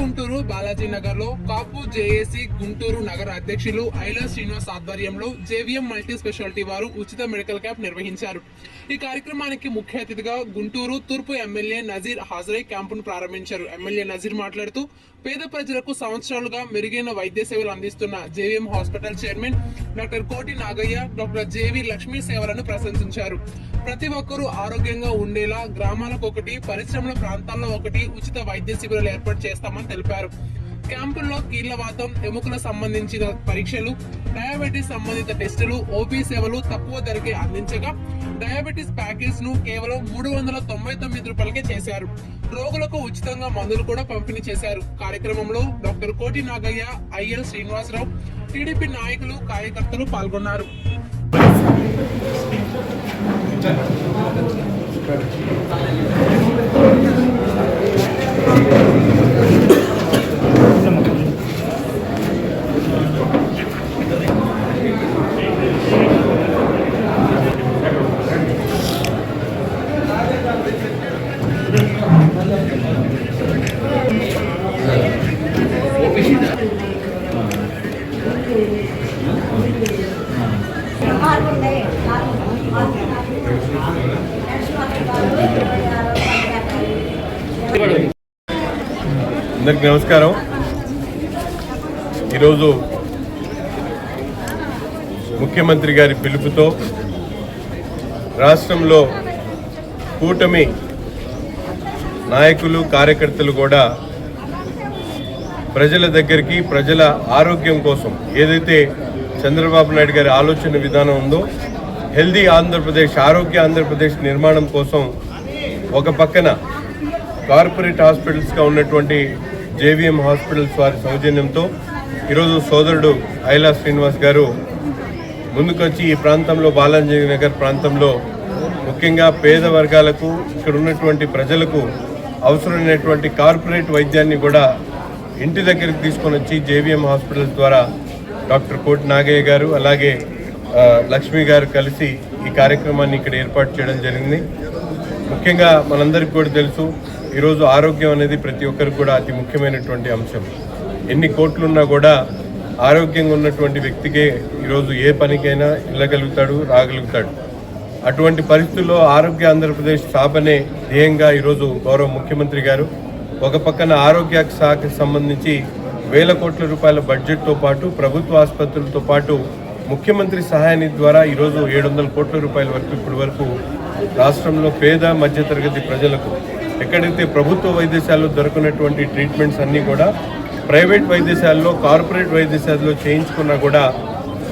గుంటూరు బాలాజీ నగర్లో కాపు జేఏసీ గుంటూరు నగర అధ్యక్షులు ఐలా శ్రీనివాస్ ఆధ్వర్యంలో జేవిఎం మల్టీ స్పెషాలిటీ వారు ఉచిత మెడికల్ క్యాంప్ నిర్వహించారు. ఈ కార్యక్రమానికి ముఖ్య అతిథిగా గుంటూరు తూర్పు ఎమ్మెల్యే నజీర్ హాజరై క్యాంపును ప్రారంభించారు. ఎమ్మెల్యే నజీర్ మాట్లాడుతూ పేద ప్రజలకు సంవత్సరాలుగా మెరుగైన వైద్య సేవలు అందిస్తున్న జేవిఎం హాస్పిటల్ చైర్మన్ డాక్టర్ కోటి నాగయ్య డాక్టర్ జేవి లక్ష్మీ సేవలను ప్రశంసించారు. ప్రతి ఒక్కరూ ఆరోగ్యంగా ఉండేలా గ్రామాలకు ఒకటి పరిశ్రమల ప్రాంతాల్లో ఒకటి ఉచిత వైద్య శిబిరాలు ఏర్పాటు చేస్తామని తెలిపారు. క్యాంపుల్లో కీళ్ళవాతం ఎముకల సంబంధించిన పరీక్షలు డయాబెటీస్ సంబంధిత టెస్టులు ఓపీ సేవలు తక్కువ ధరకే అందించగా డయాబెటీస్ ప్యాకేజ్ను కేవలం మూడు వందల తొంభై తొమ్మిది రూపాయలకే చేశారు. రోగులకు ఉచితంగా మందులు కూడా పంపిణీ చేశారు. కార్యక్రమంలో డాక్టర్ కోటి నాగయ్య ఐఎల్ శ్రీనివాసరావు టీడీపీ నాయకులు కార్యకర్తలు పాల్గొన్నారు. అందరికి నమస్కారం. ఈరోజు ముఖ్యమంత్రి గారి పిలుపుతో రాష్ట్రంలో కూటమి నాయకులు కార్యకర్తలు కూడా ప్రజల దగ్గరికి ప్రజల ఆరోగ్యం కోసం ఏదైతే చంద్రబాబు నాయుడు గారి ఆలోచన విధానం ఉందో హెల్దీ ఆంధ్రప్రదేశ్ ఆరోగ్య ఆంధ్రప్రదేశ్ నిర్మాణం కోసం ఒక పక్కన కార్పొరేట్ హాస్పిటల్స్గా ఉన్నటువంటి జేవిఎం హాస్పిటల్స్ వారి సౌజన్యంతో ఈరోజు సోదరుడు ఐలా శ్రీనివాస్ గారు ముందుకొచ్చి ఈ ప్రాంతంలో బాలాజీ నగర్ ప్రాంతంలో ముఖ్యంగా పేద వర్గాలకు ఇక్కడ ఉన్నటువంటి ప్రజలకు అవసరమైనటువంటి కార్పొరేట్ వైద్యాన్ని కూడా ఇంటి దగ్గరికి తీసుకొని వచ్చి జేవిఎం హాస్పిటల్ ద్వారా డాక్టర్ కోటి నాగయ్య గారు అలాగే లక్ష్మి గారు కలిసి ఈ కార్యక్రమాన్ని ఇక్కడ ఏర్పాటు చేయడం జరిగింది. ముఖ్యంగా మనందరికీ కూడా తెలుసు ఈరోజు ఆరోగ్యం అనేది ప్రతి ఒక్కరికి కూడా అతి ముఖ్యమైనటువంటి అంశం. ఎన్ని కోట్లున్నా కూడా ఆరోగ్యంగా ఉన్నటువంటి వ్యక్తికే ఈరోజు ఏ పనికైనా వెళ్ళగలుగుతాడు రాగలుగుతాడు. అటువంటి పరిస్థితుల్లో ఆరోగ్య ఆంధ్రప్రదేశ్ స్థాపనే ధ్యేయంగా ఈరోజు గౌరవ ముఖ్యమంత్రి గారు ఒక పక్కన ఆరోగ్య శాఖకు సంబంధించి వేల కోట్ల రూపాయల బడ్జెట్తో పాటు ప్రభుత్వ ఆసుపత్రులతో పాటు ముఖ్యమంత్రి సహాయాన్ని ద్వారా ఈరోజు ఏడు వందల కోట్ల రూపాయల వరకు ఇప్పటి వరకు రాష్ట్రంలో పేద మధ్యతరగతి ప్రజలకు ఎక్కడైతే ప్రభుత్వ వైద్యశాలలో దొరకనటువంటి ట్రీట్మెంట్స్ అన్నీ కూడా ప్రైవేట్ వైద్యశాలలో కార్పొరేట్ వైద్యశాలలో చేయించుకున్నా కూడా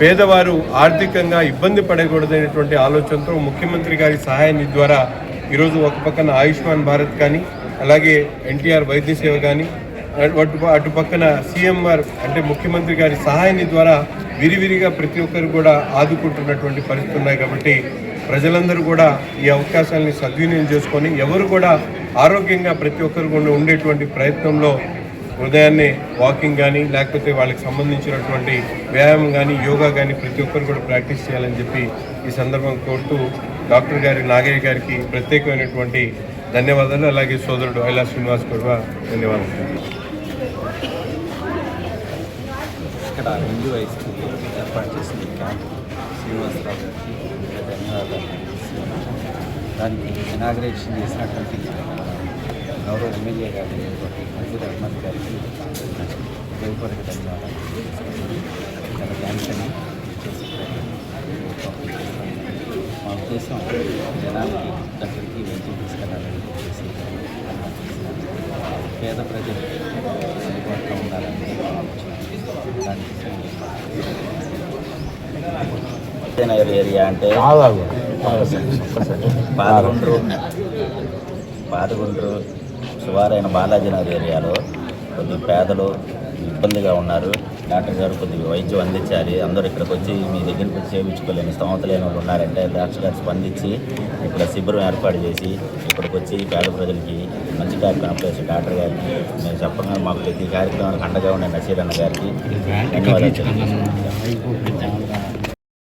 పేదవారు ఆర్థికంగా ఇబ్బంది పడకూడదనేటువంటి ఆలోచనతో ముఖ్యమంత్రి గారి సహాయ నిధి ద్వారా ఈరోజు ఒక పక్కన ఆయుష్మాన్ భారత్ కానీ అలాగే ఎన్టీఆర్ వైద్య సేవ కానీ అటు అటు పక్కన సీఎంఆర్ అంటే ముఖ్యమంత్రి గారి సహాయాన్ని ద్వారా విరివిరిగా ప్రతి ఒక్కరు కూడా ఆదుకుంటున్నటువంటి పరిస్థితులు ఉన్నాయి కాబట్టి ప్రజలందరూ కూడా ఈ అవకాశాలని సద్వినియోగం చేసుకొని ఎవరు కూడా ఆరోగ్యంగా ప్రతి ఒక్కరు కూడా ఉండేటువంటి ప్రయత్నంలో ఉదయాన్నే వాకింగ్ కానీ లేకపోతే వాళ్ళకి సంబంధించినటువంటి వ్యాయామం కానీ యోగా కానీ ప్రతి ఒక్కరు కూడా ప్రాక్టీస్ చేయాలని చెప్పి ఈ సందర్భం కోరుతూ డాక్టర్ గారి నాగయ్య గారికి ప్రత్యేకమైనటువంటి ధన్యవాదాలు. అలాగే సోదరుడు ఐలా శ్రీనివాస్ కూడా ధన్యవాదాలు. ఇక్కడ హిందూ వయసుకి ఏర్పాటు చేసిన క్యాంప్ శ్రీనివాసరావు గారికి ధన్యవాదాలు. దానికి ఇనాగ్రేషన్ చేసినటువంటి గౌరవ ఎమ్మెల్యే గారి నజీర్ అహ్మద్ గారికి హృదయపూర్వక ధన్యవాదాలు చేసి మా ఉద్దేశం జనానికి దగ్గరికి వైద్యం తీసుకెళ్ళాలని చెప్పేసి పేద ప్రజలకు అందుబాటులో ఉండాలని ఆలోచన ఏరియా అంటే పాదగుండ్రు. పాదగుండ్రు సువారైన బాలాజీనగర్ ఏరియాలో కొద్ది పేదలు ఇబ్బందిగా ఉన్నారు. డాక్టర్ గారు కొద్దిగా వైద్యం అందించాలి. అందరూ ఇక్కడికి వచ్చి మీ దగ్గరికి వచ్చి చేయించుకోలేని స్తోమత లేని వాళ్ళు ఉన్నారంటే డాక్టర్ గారు స్పందించి ఇక్కడ శిబిరం ఏర్పాటు చేసి ఇక్కడికి వచ్చి పేద ప్రజలకి మంచి కార్యక్రమం చేసి డాక్టర్ గారికి మేము చెప్పగా మాకు ప్రతి కార్యక్రమానికి అండగా ఉండే నసీర్ అన్న గారికి ధన్యవాదాలు